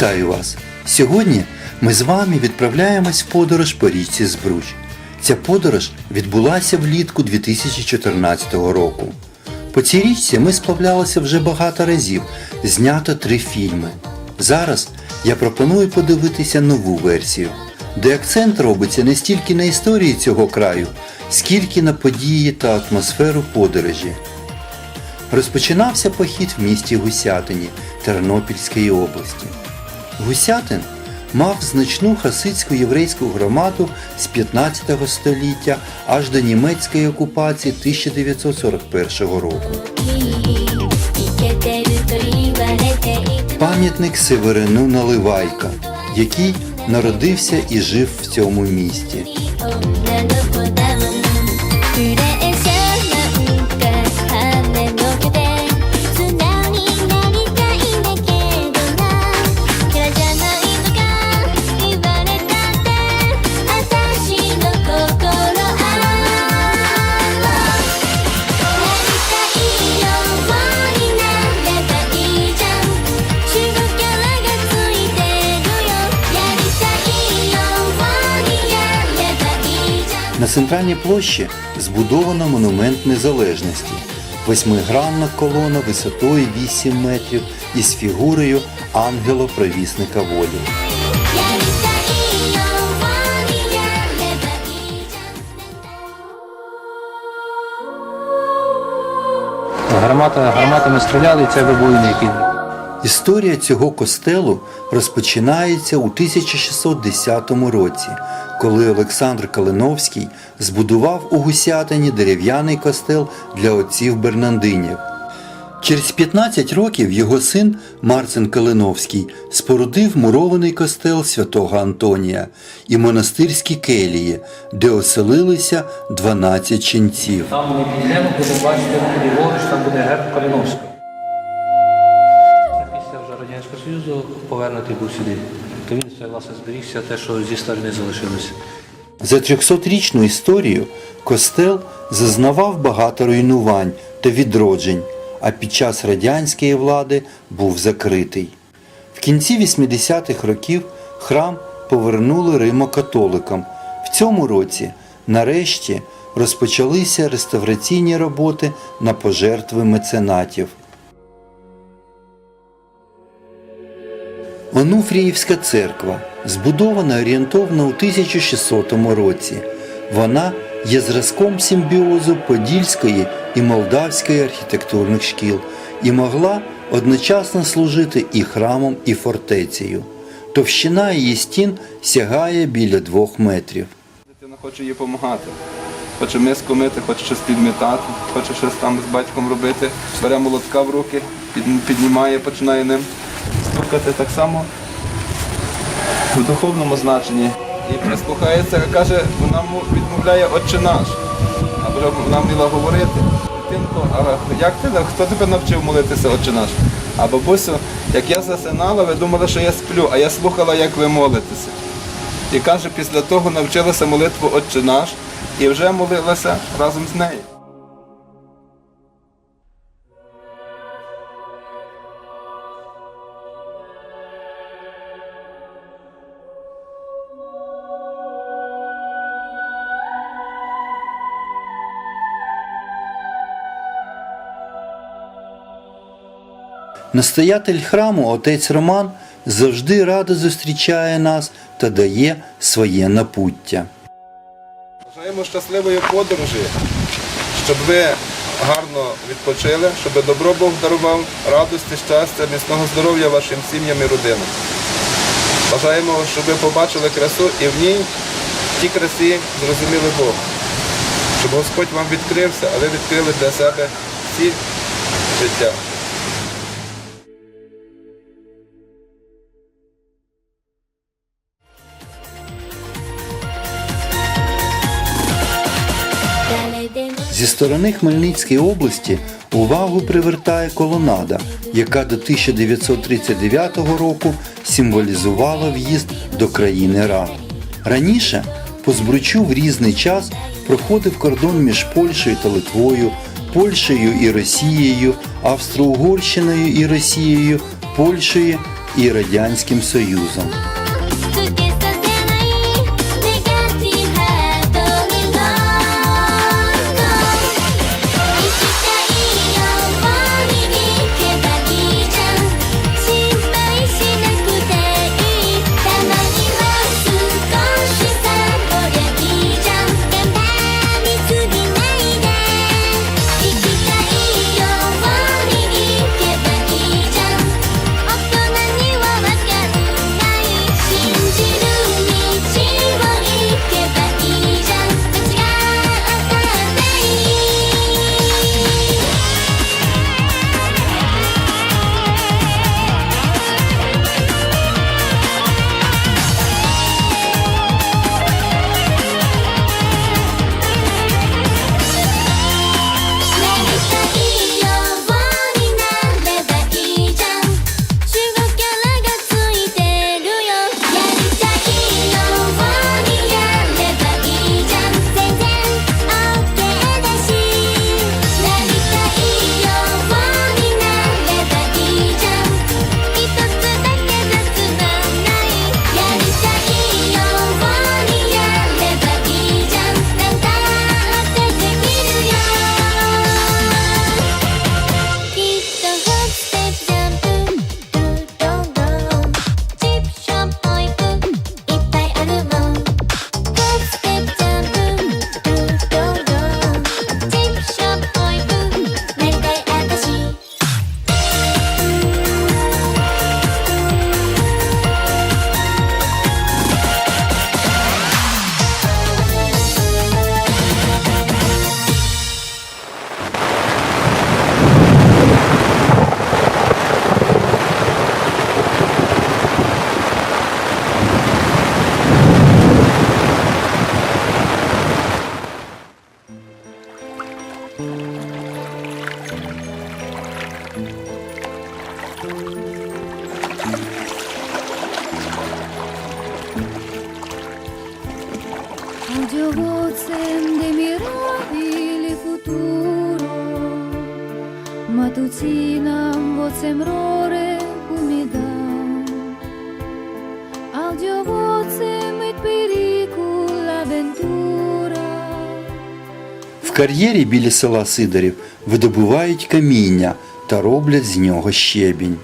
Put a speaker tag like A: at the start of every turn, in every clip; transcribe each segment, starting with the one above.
A: Вітаю вас! Сьогодні ми з вами відправляємось в подорож по річці Збруч. Ця подорож відбулася влітку 2014 року. По цій річці ми сплавлялися вже багато разів, знято три фільми. Зараз я пропоную подивитися нову версію, де акцент робиться не стільки на історії цього краю, скільки на події та атмосферу подорожі. Розпочинався похід в місті Гусятині Тернопільської області. Гусятин мав значну хасидську єврейську громаду з 15 століття аж до німецької окупації 1941 року. Пам'ятник Северину Наливайка, який народився і жив в цьому місті. центральній площі збудовано монумент незалежності, восьмигранна колона висотою 8 метрів із фігурою ангела-провісника волі.
B: Гармата, гарматами стріляли, це вибуйний які.
A: Історія цього костелу розпочинається у 1610 році, коли Олександр Калиновський збудував у Гусятині дерев'яний костел для отців Бернандинів. Через 15 років його син Марцин Калиновський спорудив мурований костел святого Антонія і монастирські келії, де оселилися 12 ченців.
B: Там ми підійдемо, будемо бачити там буде герб Калиновського. Повернутий був сюди. То він власне зберігся, те, що зі старини залишилося.
A: За 300-річну історію костел зазнавав багато руйнувань та відроджень, а під час радянської влади був закритий. В кінці 80-х років храм повернули римокатоликам. В цьому році, нарешті, розпочалися реставраційні роботи на пожертви меценатів. Онуфріївська церква збудована орієнтовно у 1600 році. Вона є зразком симбіозу Подільської і Молдавської архітектурних шкіл і могла одночасно служити і храмом, і фортецею. Товщина її стін сягає біля двох метрів.
C: Дитина хоче їй допомагати. Хоче миску мити, хоче щось підмітати, хоче щось там з батьком робити. Бере молотка в руки, піднімає, починає ним стукати так само в духовному значенні. І прислухається, каже, вона відмовляє отче наш. А вже вона вміла говорити. Дитинко, а як ти хто тебе навчив молитися отче наш? А бабусю, як я засинала, ви думали, що я сплю, а я слухала, як ви молитеся. І каже, після того навчилася молитву Отче наш і вже молилася разом з нею.
A: Настоятель храму, отець Роман, завжди радо зустрічає нас та дає своє напуття.
C: Бажаємо щасливої подорожі, щоб ви гарно відпочили, щоб добро Бог дарував радості, щастя, міцного здоров'я вашим сім'ям і родинам. Бажаємо, щоб ви побачили красу і в ній, в тій красі, зрозуміли Бога. Щоб Господь вам відкрився, а ви відкрили для себе всі життя.
A: сторони Хмельницької області увагу привертає колонада, яка до 1939 року символізувала в'їзд до країни Рад. Раніше по збручу в різний час проходив кордон між Польщею та Литвою, Польщею і Росією, Австро-Угорщиною і Росією,
D: Польщею і Радянським Союзом.
E: Sinam vocem rore umidam Al dio vocem et pericula ventura
D: В кар'єрі біля села Сидорів видобувають каміння та роблять з нього щебінь.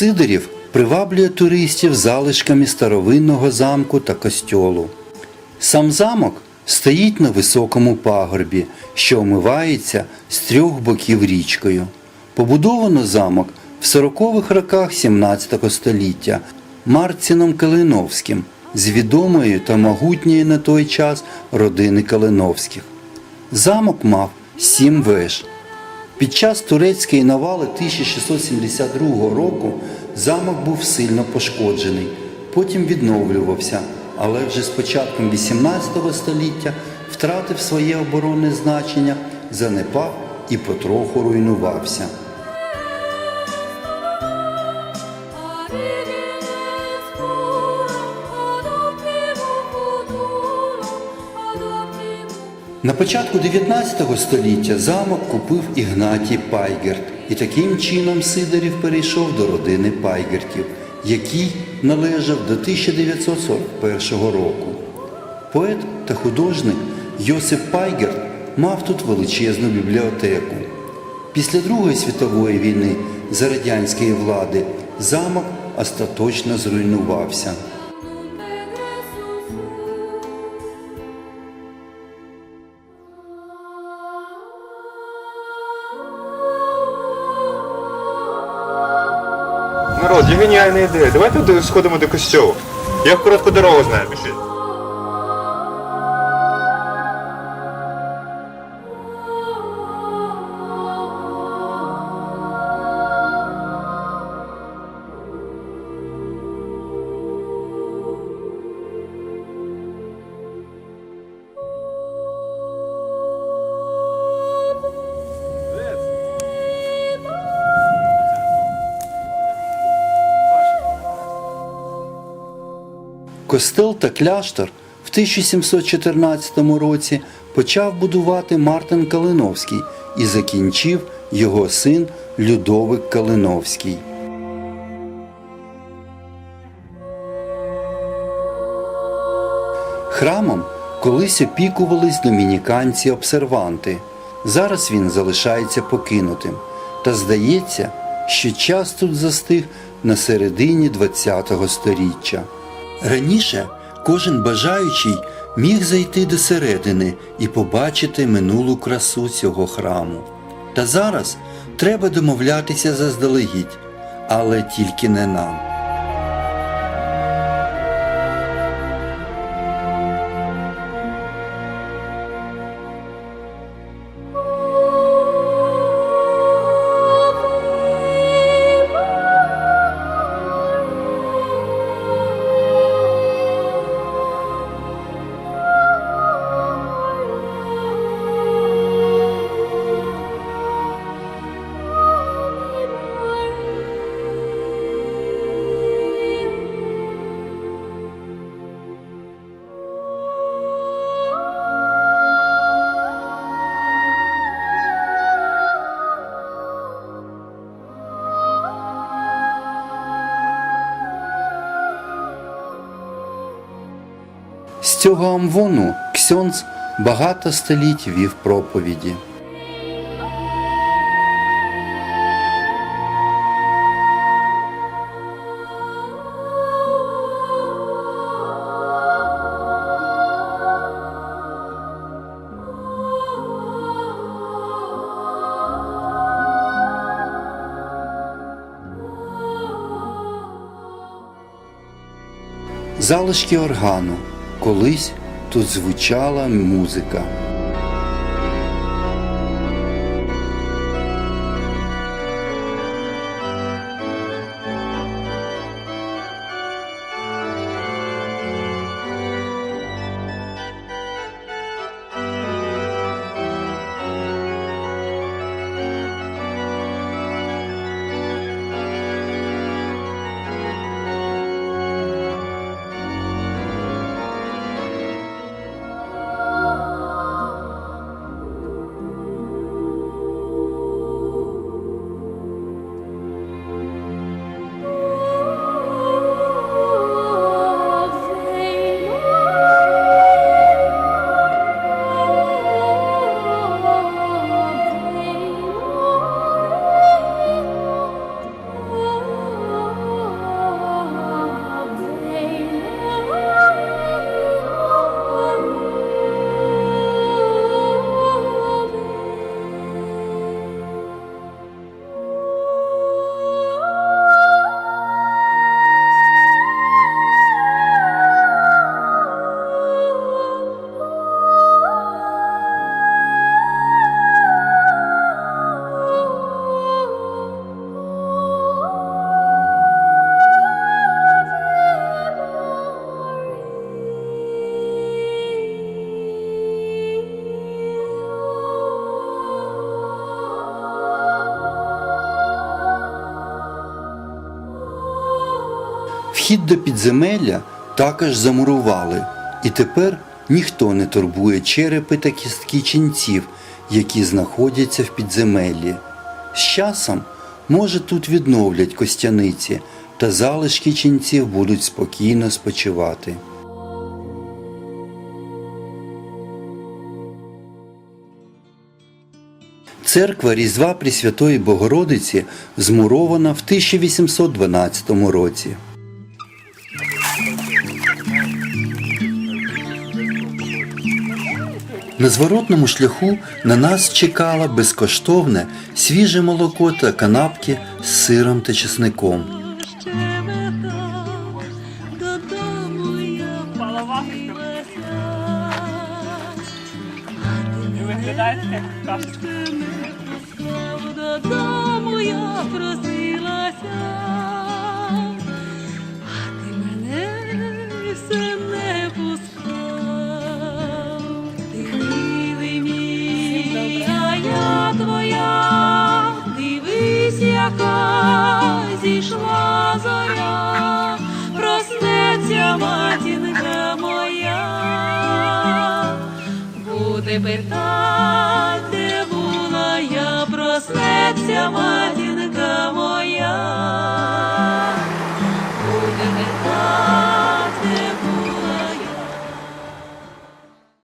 D: Сидорів приваблює туристів залишками старовинного замку та костьолу. Сам замок стоїть на високому пагорбі, що омивається з трьох боків річкою. Побудовано замок в 40-х роках 17 століття Марціном Калиновським з відомої та могутньої на той час родини Калиновських. Замок мав сім веж. Під час турецької навали 1672 року замок був сильно пошкоджений, потім відновлювався, але вже з початком 18 століття втратив своє оборонне значення, занепав і потроху руйнувався. На початку 19 століття замок купив Ігнатій Пайгерт і таким чином Сидорів перейшов до родини Пайгертів, який належав до 1941 року. Поет та художник Йосип Пайгерт
A: мав тут величезну бібліотеку. Після Другої світової війни за радянської влади замок остаточно зруйнувався.
F: Є геніальна ідея. Давайте сходимо до костюлу. Я в коротку дорогу знаю пішли.
A: Костел та кляштор в 1714 році почав будувати Мартин Калиновський і закінчив його син Людовик Калиновський. Храмом колись опікувались домініканці-обсерванти. Зараз він залишається покинутим. Та здається, що час тут застиг на середині ХХ століття. Раніше кожен бажаючий міг зайти до середини і побачити минулу красу цього храму. Та зараз треба домовлятися заздалегідь, але тільки не нам. Цього амвону Ксьонц багато століть вів проповіді. Залишки органу. Колись тут звучала музика. Вхід до підземелля також замурували, і тепер ніхто не турбує черепи та кістки ченців, які знаходяться в підземеллі. З часом, може, тут відновлять костяниці, та залишки ченців будуть спокійно спочивати.
G: Церква Різдва Пресвятої Богородиці змурована в 1812 році. На зворотному шляху на нас чекало безкоштовне свіже молоко та канапки з сиром та чесником.
H: Матінка моя буде питати, була я, проснеться матір.